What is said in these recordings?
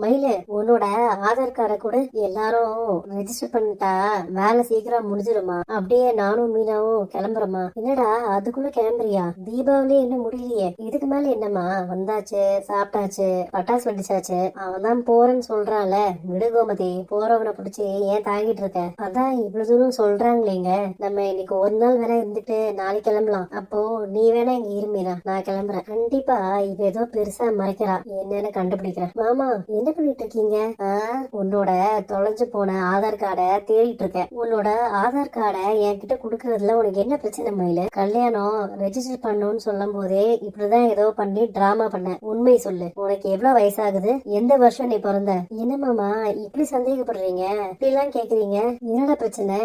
மயிலு உன்னோட ஆதார் கார்டை கூட. எல்லாரும் ரெஜிஸ்டர் பண்ணிட்டா வேலை சீக்கிரம் முடிஞ்சிருமா? அப்படியே நானும் மீனாவும் கிளம்புறோமா? என்னடா அதுக்குள்ள கிளம்புறியா? தீபாவளி என்ன முடியலையே. இதுக்கு மேல என்னம்மா? வந்தாச்சு சாப்பிட்டாச்சு பட்டாசு வெடிச்சாச்சு. அவன் தான் போறேன்னு சொல்றான்ல. விடு கோமதி போறவனை பிடிச்சி ஏன் தாங்கிட்டு இருக்க? அதான் இவ்வளவு தூரம் சொல்றாங்களேங்க. நம்ம இன்னைக்கு ஒரு நாள் வேற இருந்துட்டு நாளைக்கு கிளம்பலாம். அப்போ நீ வேணா இங்க இருமீனா நான் கிளம்புறேன். கண்டிப்பா இவ ஏதோ பெருசா மறைக்கிறா. என்னன்னு கண்டுபிடிக்கிறேன். மாமா என்ன பண்ணிட்டு இருக்கீங்க உன்னோட தொலைஞ்சு போன ஆதார் கார்டை தேடிட்டு இருக்கேன். உன்னோட ஆதார் கார்டை என்கிட்ட கொடுக்கறதுல உனக்கு என்ன பிரச்சனை மயில? கல்யாணம் ரெஜிஸ்டர் பண்ணணும்னு சொல்லும் போதே இப்படிதான் ஏதோ பண்ணி டிராமா பண்ண உண்மை சொல்லு. உனக்கு எவ்வளவு வயசாகுது? எந்த வருஷம் நீ பிறந்த? என்ன மாமா இப்படி சந்தேகப்படுறீங்க? இப்படிலாம் எல்லாம் கேக்குறீங்க? என்னடா பிரச்சனை?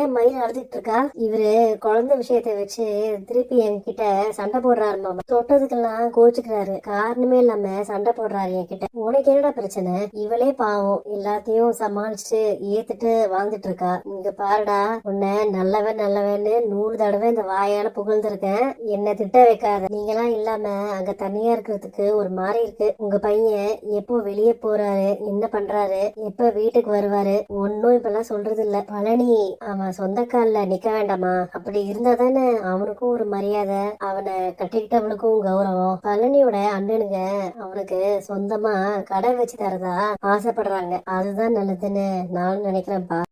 ஏன் மயில் அழுதுட்டு இருக்கா? இவரு குழந்தை விஷயத்தை வச்சு திருப்பி என்கிட்ட சண்டை போடுறாரு மாமா. தொட்டதுக்கெல்லாம் கோச்சுக்கிறாரு. காரணமே இல்லாம சண்டை போடுறாரு என்கிட்ட. உனக்கு என்னடா பிரச்சனை. இவளே பாவம். எல்லாத்தையும் சமாளிச்சுட்டு ஏத்துட்டு வாழ்ந்துட்டு இருக்கா இங்க பாருடா உன்னை நல்லவன் நல்லவன்னு நூறு தடவை இந்த வாயால புகழ்ந்திருக்கேன். என்ன திட்ட வைக்காத. நீங்களாம் இல்லாம அங்க தனியா இருக்கிறதுக்கு ஒரு மாதிரி இருக்கு. உங்க பையன் எப்போ வெளியே போறாரு? என்ன பண்றாரு? எப்ப வீட்டுக்கு வருவாரு? ஒன்னும் இப்பெல்லாம் சொல்றது இல்ல பழனி அவன் சொந்த கால்ல நிக்க வேண்டாமா? அப்படி இருந்தா தானே அவனுக்கும் ஒரு மரியாதை அவனை கட்டிக்கிட்டவனுக்கும் கௌரவம். பழனியோட அண்ணனுங்க அவனுக்கு சொந்தமா கடை வச்சு தரதா? ஆசைப்படுறாங்க. அதுதான் நல்லதுன்னு நானும் நினைக்கிறேன்ப்பா